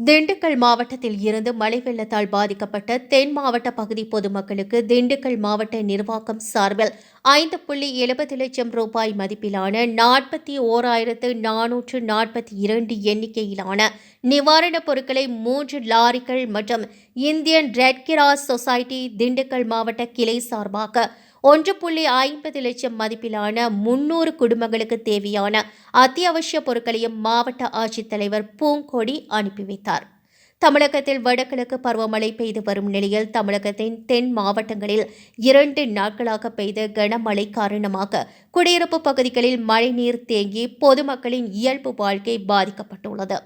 திண்டுக்கல் மாவட்டத்தில் இருந்து மழை வெள்ளத்தால் பாதிக்கப்பட்ட தென் மாவட்ட பகுதி பொதுமக்களுக்கு திண்டுக்கல் மாவட்ட நிர்வாகம் சார்பில் ஐந்து புள்ளி எழுபது லட்சம் ரூபாய் மதிப்பிலான நாற்பத்தி ஓராயிரத்து நானூற்று நாற்பத்தி இரண்டு எண்ணிக்கையிலான நிவாரணப் பொருட்களை மூன்று லாரிகள் மற்றும் Indian red cross society Dindigul மாவட்ட கிளை சார்பாக ஒன்று புள்ளி ஐம்பது லட்சம் மதிப்பிலான முன்னூறு குடும்பங்களுக்கு தேவையான அத்தியாவசிய பொருட்களையும் மாவட்ட ஆட்சித்தலைவர் பூங்கொடி அனுப்பி வைத்தார். தமிழகத்தில் வடகிழக்கு பருவமழை பெய்து வரும் நிலையில் தமிழகத்தின் தென் மாவட்டங்களில் இரண்டு நாட்களாக பெய்த கனமழை காரணமாக குடியிருப்பு பகுதிகளில் மழைநீர் தேங்கி பொதுமக்களின் இயல்பு வாழ்க்கை பாதிக்கப்பட்டுள்ளது.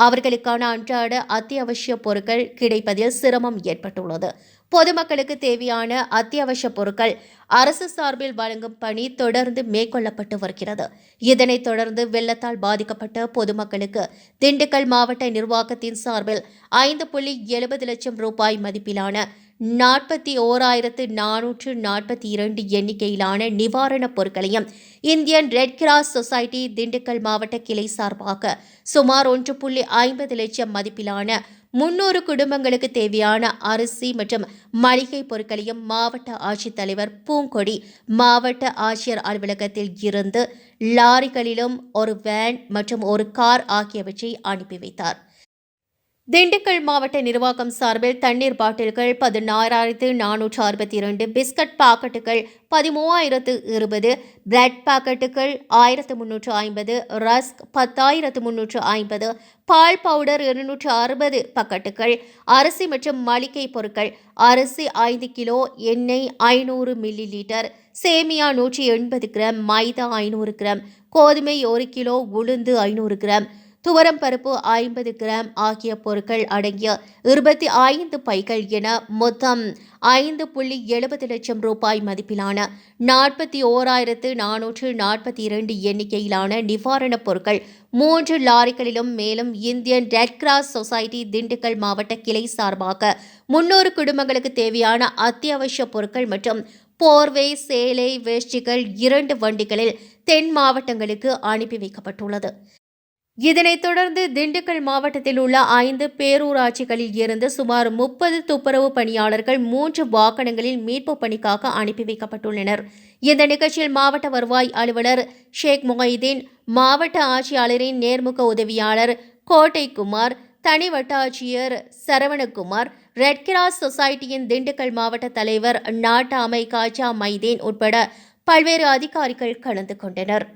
அவர்களுக்கான அன்றாட அத்தியாவசிய பொருட்கள் கிடைப்பதில் சிரமம் ஏற்பட்டுள்ளது. பொதுமக்களுக்கு தேவையான அத்தியாவசிய பொருட்கள் அரசு சார்பில் வழங்கும் பணி தொடர்ந்து மேற்கொள்ளப்பட்டு வருகிறது. இதனைத் தொடர்ந்து வெள்ளத்தால் பாதிக்கப்பட்ட பொதுமக்களுக்கு திண்டுக்கல் மாவட்ட நிர்வாகத்தின் சார்பில் ஐந்து புள்ளி எழுபது லட்சம் ரூபாய் மதிப்பிலான நாற்பத்தி ஓராயிரத்து நானூற்று நாற்பத்தி இரண்டு எண்ணிக்கையிலான நிவாரணப் பொருட்களையும் Indian red cross society Dindigul மாவட்ட கிளை சார்பாக சுமார் ஒன்று புள்ளி ஐம்பது லட்சம் மதிப்பிலான முன்னூறு குடும்பங்களுக்கு தேவையான அரிசி மற்றும் மளிகை பொருட்களையும் மாவட்ட ஆட்சித்தலைவர் பூங்கொடி மாவட்ட ஆட்சியர் அலுவலகத்தில் இருந்து லாரிகளிலும் ஒரு வேன் மற்றும் ஒரு கார் ஆகியவற்றை அனுப்பி வைத்தார். திண்டுக்கல் மாவட்ட நிர்வாகம் சார்பில் தண்ணீர் பாட்டில்கள் பதினாறாயிரத்து நானூற்று அறுபத்தி இரண்டு பிஸ்கட் பாக்கெட்டுகள் பதிமூவாயிரத்து இருபது பிரெட் பாக்கெட்டுகள் ஆயிரத்து முன்னூற்று ஐம்பது ரஸ்க் பத்தாயிரத்து முன்னூற்று ஐம்பது பால் பவுடர் இருநூற்று அறுபது பக்கெட்டுகள் அரிசி மற்றும் மளிகை பொருட்கள் அரிசி ஐந்து கிலோ எண்ணெய் ஐநூறு மில்லி லிட்டர் சேமியா நூற்றி எண்பது கிராம் மைதா ஐநூறு கிராம் கோதுமை ஒரு கிலோ உளுந்து ஐநூறு கிராம் துவரம் பருப்பு ஐம்பது கிராம் ஆகிய பொருட்கள் அடங்கிய இருபத்தி ஐந்து பைகள் என மொத்தம் ஐந்து புள்ளி எழுபது லட்சம் ரூபாய் மதிப்பிலான நாற்பத்தி ஓராயிரத்து நானூற்று நாற்பத்தி இரண்டு எண்ணிக்கையிலான நிவாரணப் பொருட்கள் மூன்று லாரிகளிலும் மேலும் Indian red cross society Dindigul மாவட்ட கிளை சார்பாக முன்னூறு குடும்பங்களுக்கு தேவையான அத்தியாவசிய பொருட்கள் மற்றும் போர்வை சேலை வேஷ்டிகள் இரண்டு வண்டிகளில் தென் மாவட்டங்களுக்கு அனுப்பி வைக்கப்பட்டுள்ளது. இதனைத் தொடர்ந்து திண்டுக்கல் மாவட்டத்தில் உள்ள ஐந்து பேரூராட்சிகளில் இருந்து சுமார் முப்பது துப்புரவு பணியாளர்கள் மூன்று வாகனங்களில் மீட்பு பணிக்காக அனுப்பி வைக்கப்பட்டுள்ளனர். இந்த நிகழ்ச்சியில் மாவட்ட வருவாய் அலுவலர் ஷேக் முகைதீன் மாவட்ட ஆட்சியாளரின் நேர்முக உதவியாளர் கோட்டைக்குமார் தனி வட்டாட்சியர் சரவணகுமார் ரெட் கிராஸ் சொசைட்டியின் திண்டுக்கல் மாவட்ட தலைவர் நாட்டாமை காஜா மைதீன் உட்பட பல்வேறு அதிகாரிகள் கலந்து கொண்டனர்.